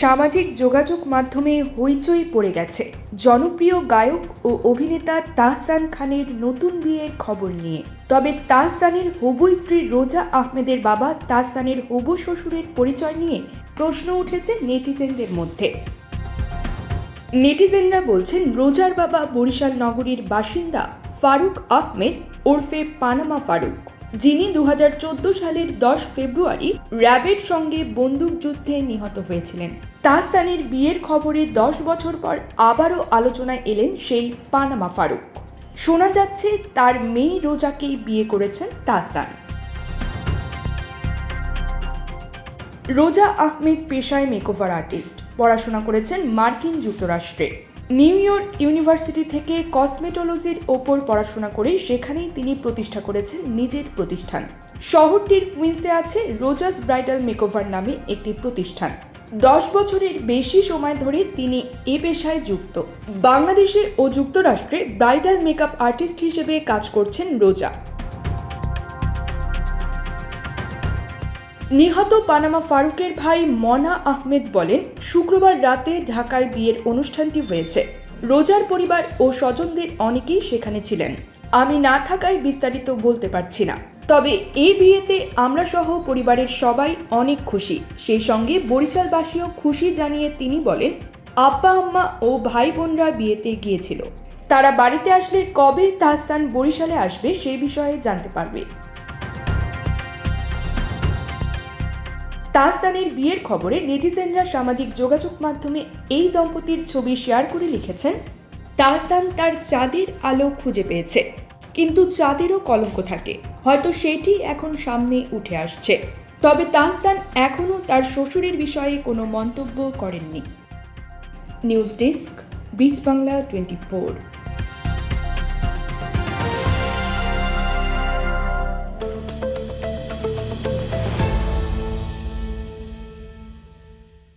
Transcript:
সামাজিক যোগাযোগ মাধ্যমে হইচই পড়ে গেছে। জনপ্রিয় গায়ক ও অভিনেতা তাহসান খানের নতুন বিয়ের খবর নিয়ে। তবে তাহসানের হবু স্ত্রী রোজা আহমেদের বাবা তাহসানের হবু শ্বশুরের পরিচয় নিয়ে প্রশ্ন উঠেছে নেটিজেনদের মধ্যে। নেটিজেনরা বলছেন, রোজার বাবা বরিশাল নগরীর বাসিন্দা ফারুক আহমেদ ওরফে পানামা ফারুক। যিনি দুই হাজার চোদ্দ সালের দশ ফেব্রুয়ারি র্যাবের সঙ্গে বন্দুকযুদ্ধে নিহত হয়েছিলেন। তাহসানের বিয়ের খবরে দশ বছর পর আবারও আলোচনায় এলেন সেই পানামা ফারুক। শোনা যাচ্ছে তার মেয়ে রোজাকেই বিয়ে করেছেন তাহসান। রোজা আহমেদ পেশায় মেকওভার আর্টিস্ট। পড়াশোনা করেছেন মার্কিন যুক্তরাষ্ট্রে। নিউ ইয়র্ক ইউনিভার্সিটি থেকে কসমেটোলজির ওপর পড়াশোনা করে সেখানেই তিনি প্রতিষ্ঠা করেছেন নিজের প্রতিষ্ঠান। শহরটির কুইন্সে আছে রোজাস ব্রাইডাল মেকওভার নামে একটি প্রতিষ্ঠান। দশ বছরের বেশি সময় ধরে তিনি এ পেশায় যুক্ত। বাংলাদেশে ও যুক্তরাষ্ট্রে ব্রাইডাল মেকআপ আর্টিস্ট হিসেবে কাজ করছেন রোজা। নিহত পানামা ফারুকের ভাই মনা আহমেদ বলেন, শুক্রবার রাতে ঢাকায় বিয়ের অনুষ্ঠানটি হয়েছে। রোজার পরিবার ও স্বজনদের অনেকেই সেখানে ছিলেন। আমি না থাকায় বিস্তারিত বলতে পারছি না। তবে এই বিয়েতে আমরা সহ পরিবারের সবাই অনেক খুশি। সেই সঙ্গে বরিশালবাসীও খুশি জানিয়ে তিনি বলেন, আব্বা, আম্মা ও ভাই বোনরা বিয়েতে গিয়েছিল। তারা বাড়িতে আসলে কবে তাহসান বরিশালে আসবে সেই বিষয়ে জানতে পারবে। তাহসানের বিয়ের খবরে নেটিজেনরা সামাজিক যোগাযোগ মাধ্যমে এই দম্পতির ছবি শেয়ার করে লিখেছেন তাহসান তার চাঁদের আলো খুঁজে পেয়েছে। কিন্তু চাঁদেরও কলঙ্ক থাকে। হয়তো সেটি এখন সামনে উঠে আসছে। তবে তাহসান এখনও তার শ্বশুরের বিষয়ে কোনো মন্তব্য করেননি। নিউজ ডেস্ক বিচ বাংলা টোয়েন্টি ফোর।